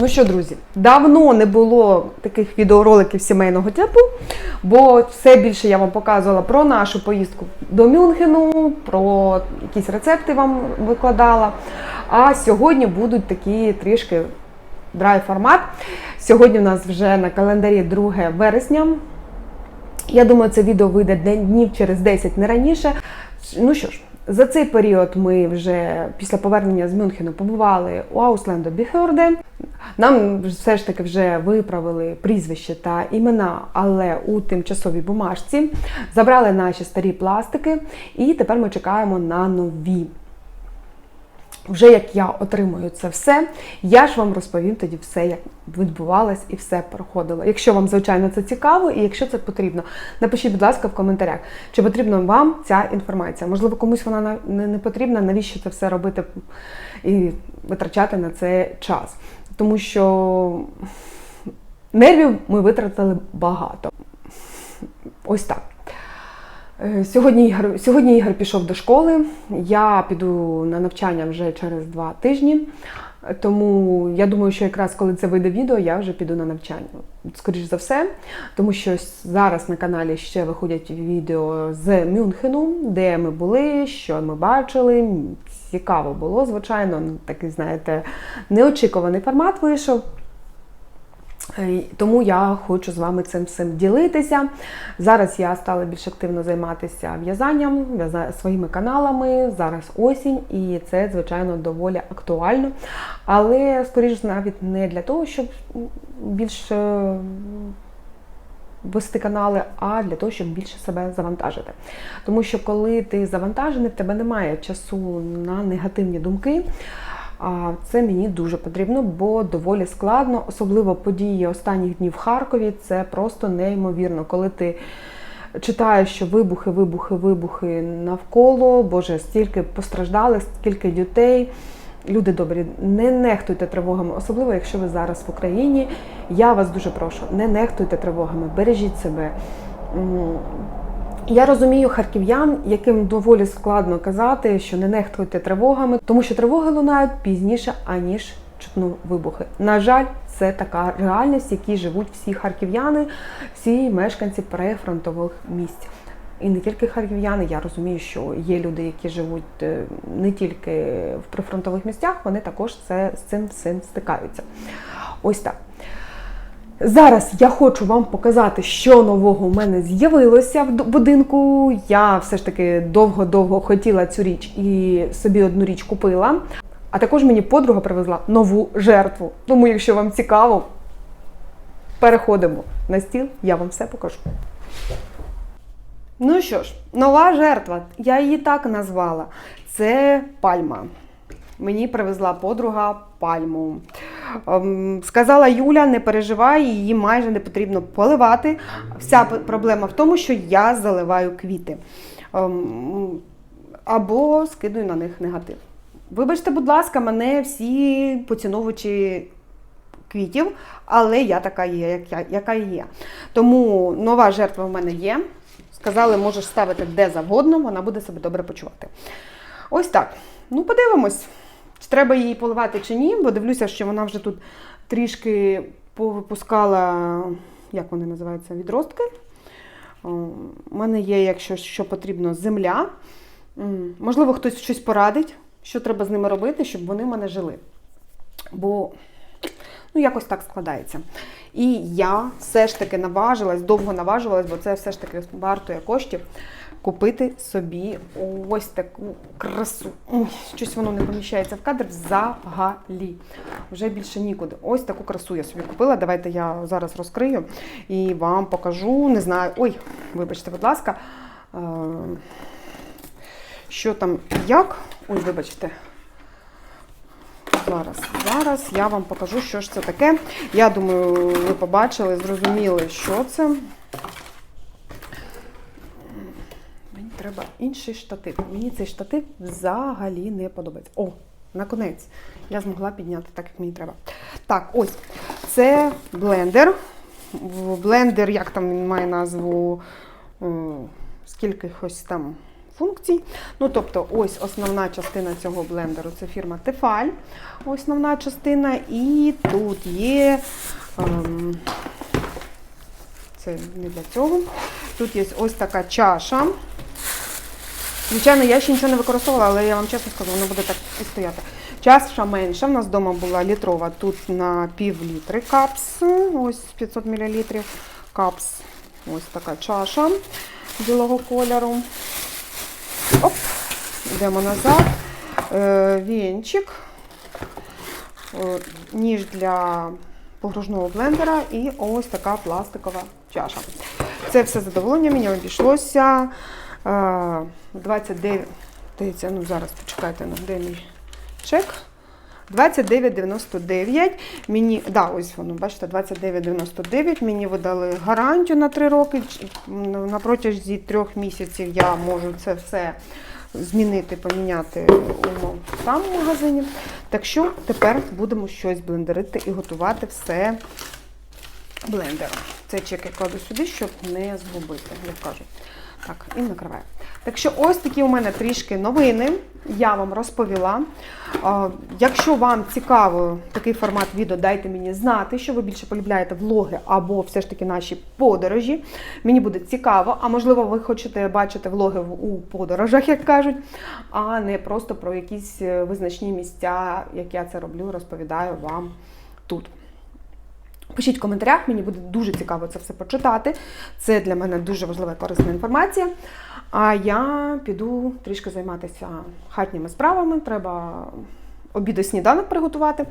Ну що, друзі, давно не було таких відеороликів сімейного типу, бо все більше я вам показувала про нашу поїздку до Мюнхену, про якісь рецепти вам викладала. А сьогодні будуть такі трішки драй формат. Сьогодні у нас вже на календарі 2 вересня. Я думаю, це відео вийде днів через 10, не раніше. Ну що ж, за цей період ми вже після повернення з Мюнхену побували у Ауслендо Біхерде. Нам все ж таки вже виправили прізвище та імена, але у тимчасовій бумажці забрали наші старі пластики, і тепер ми чекаємо на нові. Вже як я отримую це все, я ж вам розповім тоді все, як відбувалось і все проходило. Якщо вам, звичайно, це цікаво, і якщо це потрібно, напишіть, будь ласка, в коментарях, чи потрібна вам ця інформація. Можливо, комусь вона не, потрібна, навіщо це все робити і витрачати на це час. Тому що нервів ми витратили багато. Ось так. Е, Сьогодні Ігор, сьогодні Ігор пішов до школи. Я піду на навчання вже через два тижні. Тому я думаю, що якраз коли це вийде відео, я вже піду на навчання. Скоріш за все, тому що зараз на каналі ще виходять відео з Мюнхену, де ми були, що ми бачили. Цікаво було, звичайно, ну, такий, знаєте, неочікуваний формат вийшов. Е, Тому я хочу з вами цим всім ділитися. Зараз я стала більш активно займатися в'язанням, своїми каналами. Зараз осінь, і це, звичайно, доволі актуально. Але, скоріш, навіть не для того, щоб більше вести канали, а для того, щоб більше себе завантажити. Тому що коли ти завантажений, в тебе немає часу на негативні думки. А це мені дуже потрібно, бо доволі складно, особливо події останніх днів в Харкові. Це просто неймовірно, коли ти читаєш, що вибухи, вибухи, вибухи навколо. Боже, стільки постраждалих, скільки дітей. Люди добрі, не нехтуйте тривогами, особливо якщо ви зараз в Україні. Я вас дуже прошу, не нехтуйте тривогами, бережіть себе. Я розумію харків'ян, яким доволі складно казати, що не нехтуйте тривогами, тому що тривоги лунають пізніше, аніж чутно вибухи. На жаль, це така реальність, в якій живуть всі харків'яни, всі мешканці прифронтових місць. І не тільки харків'яни, я розумію, що є люди, які живуть е, не тільки в прифронтових місцях, вони також це, з цим всім стикаються. Ось так. Зараз я хочу вам показати, що нового в мене з'явилося в будинку. Я все ж таки довго-довго хотіла цю річ і собі одну річ купила. А також мені подруга привезла нову жертву. Тому, якщо вам цікаво, переходимо на стіл, я вам все покажу. Ну що ж, нова жертва, я її так назвала. Це пальма. Мені привезла подруга пальму. Ем, Сказала Юля, не переживай, її майже не потрібно поливати. Вся проблема в тому, що я заливаю квіти. Ем, Або скидую на них негатив. Вибачте, будь ласка, мене всі поціновувачі квітів, але я така є, яка є. Тому нова жертва в мене є. Сказали, можеш ставити де завгодно, вона буде себе добре почувати. Ось так. Ну, подивимось, чи треба її поливати чи ні, бо дивлюся, що вона вже тут трішки повипускала, як вони називаються, відростки. У мене є, якщо що потрібно, земля. Можливо, хтось щось порадить, що треба з ними робити, щоб вони в мене жили. Бо ну, якось так складається. І я все ж таки наважилась, довго наважувалась, бо це все ж таки вартує коштів, купити собі ось таку красу. Щось воно не поміщається в кадр взагалі. Вже більше нікуди. Ось таку красу я собі купила. Давайте я зараз розкрию і вам покажу. Не знаю. Ой, вибачте, будь ласка. Е, Що там як? Ой, вибачте. Зараз, зараз я вам покажу, що ж це таке. Я думаю, ви побачили, зрозуміли, що це. Мені треба інший штатив. Мені цей штатив взагалі не подобається. О, наконець, я змогла підняти так, як мені треба. Так, ось. Це блендер. Блендер, як там він має назву, е, скільки ось там функцій. Ну, тобто, ось основна частина цього блендеру це фірма Tefal, основна частина, і тут є. ем, це не для цього. Тут є ось така чаша. Звичайно, я ще нічого не використовувала, але я вам чесно скажу, воно буде так і стояти. Чаша менша. У нас вдома була літрова, тут на пів літри капс, ось 500 мл капс. Ось така чаша білого кольору. Оп, йдемо назад. Е, вінчик, е, ніж для погружного блендера і ось така пластикова чаша. Це все задоволення мені обійшлося 29. Дивіться, ну зараз почекайте, ну де мій чек. 29,99. Мені, да, ось воно, бачите, 29,99. Мені видали гарантію на 3 роки. На протязі трьох місяців я можу це все змінити, поміняти у там магазині. Так що тепер будемо щось блендерити і готувати все блендером. Цей чек я кладу сюди, щоб не згубити, як кажуть. Так, і накриваю. Так що ось такі у мене трішки новини. Я вам розповіла. Якщо вам цікаво такий формат відео, дайте мені знати, що ви більше полюбляєте влоги або все ж таки наші подорожі. Мені буде цікаво, а можливо, ви хочете бачити влоги у подорожах, як кажуть, а не просто про якісь е, визначні місця, як я це роблю, розповідаю вам тут. Пишіть в коментарях, мені буде дуже цікаво це все почитати. Це для мене дуже важлива і корисна інформація. А я піду трішки займатися хатніми справами. Треба обід і сніданок приготувати,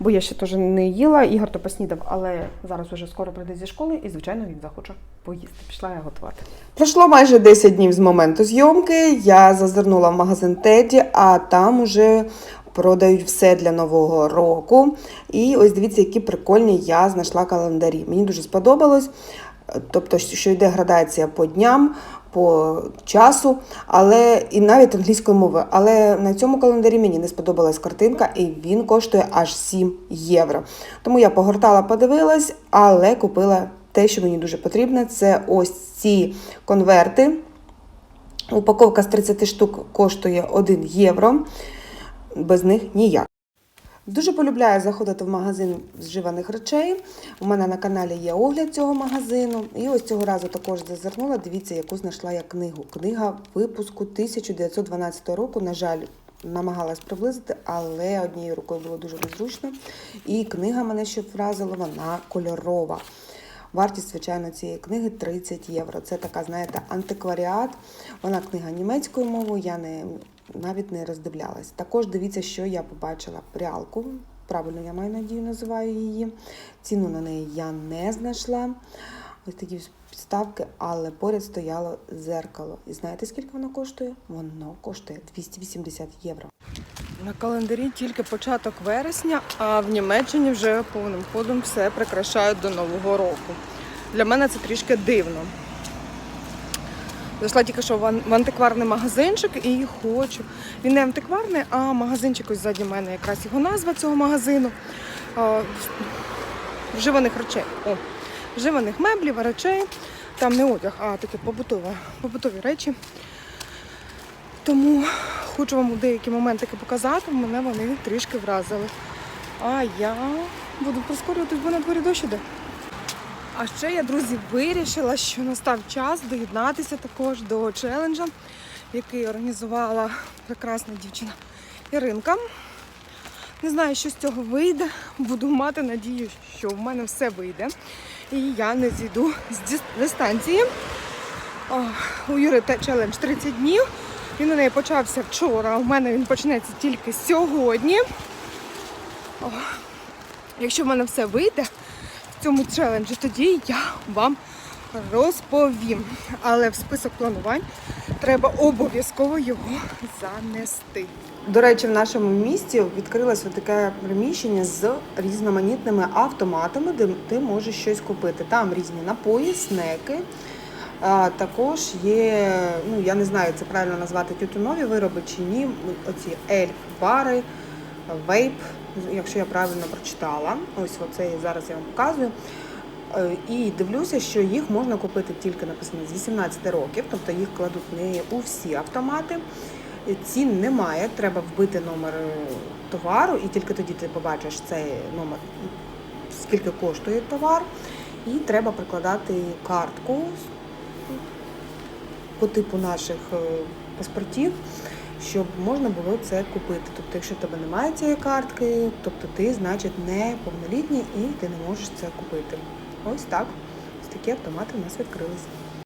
бо я ще теж не їла. Ігор то поснідав, але зараз вже скоро прийде зі школи і, звичайно, він захоче поїсти. Пішла я готувати. Пройшло майже 10 днів з моменту зйомки. Я зазирнула в магазин Теді, а там уже продають все для нового року. І ось дивіться, які прикольні я знайшла календарі. Мені дуже сподобалось. Тобто, що йде градація по дням, по часу, але і навіть англійською мовою. Але на цьому календарі мені не сподобалась картинка, і він коштує аж 7 євро. Тому я погортала, подивилась, але купила те, що мені дуже потрібно. Це ось ці конверти. Упаковка з 30 штук коштує 1 євро. Без них ніяк. Дуже полюбляю заходити в магазин вживаних речей. У мене на каналі є огляд цього магазину. І ось цього разу також зазирнула. Дивіться, яку знайшла я книгу. Книга випуску 1912 року. На жаль, намагалась приблизити, але однією рукою було дуже незручно. І книга мене ще вразила, вона кольорова. Вартість, звичайно, цієї книги 30 євро. Це така, знаєте, антикваріат. Вона книга німецькою мовою, я не, навіть не роздивлялась. Також дивіться, що я побачила. Прялку. Правильно, я маю надію, називаю її. Ціну на неї я не знайшла. Ось такі підставки, але поряд стояло зеркало. І знаєте, скільки воно коштує? Воно коштує 280 євро. На календарі тільки початок вересня, а в Німеччині вже повним ходом все прикрашають до Нового року. Для мене це трішки дивно. Зайшла тільки що в антикварний магазинчик і хочу. Він не антикварний, а магазинчик ось ззаді мене якраз його назва цього магазину. Вживаних речей. О, вживаних меблів, речей. Там не одяг, а таке побутове, побутові речі. Тому хочу вам деякі моментики показати, мене вони трішки вразили. А я буду прискорюватись, бо на дворі дощ іде. А ще я, друзі, вирішила, що настав час доєднатися також до челенджа, який організувала прекрасна дівчина Іринка. Не знаю, що з цього вийде. Буду мати надію, що в мене все вийде. І я не зійду з дис- дистанції. О, у Юри челендж 30 днів. Він у неї почався вчора, а у мене він почнеться тільки сьогодні. О, якщо в мене все вийде цьому челенджі, тоді я вам розповім. Але в список планувань треба обов'язково його занести. До речі, в нашому місті відкрилося таке приміщення з різноманітними автоматами, де ти можеш щось купити. Там різні напої, снеки. А, також є, ну я не знаю, це правильно назвати тютюнові вироби чи ні. Оці ельф-бари, вейп, якщо я правильно прочитала. Ось оце зараз я вам показую. Е, І дивлюся, що їх можна купити тільки написано з 18 років, тобто їх кладуть не у всі автомати. Е, Цін немає, треба вбити номер е, товару, і тільки тоді ти побачиш цей номер, скільки коштує товар. І треба прикладати картку по типу наших паспортів, щоб можна було це купити. Тобто, якщо в тебе немає цієї картки, тобто ти, значить, не повнолітній і ти не можеш це купити. Ось так. Ось такі автомати у нас відкрились.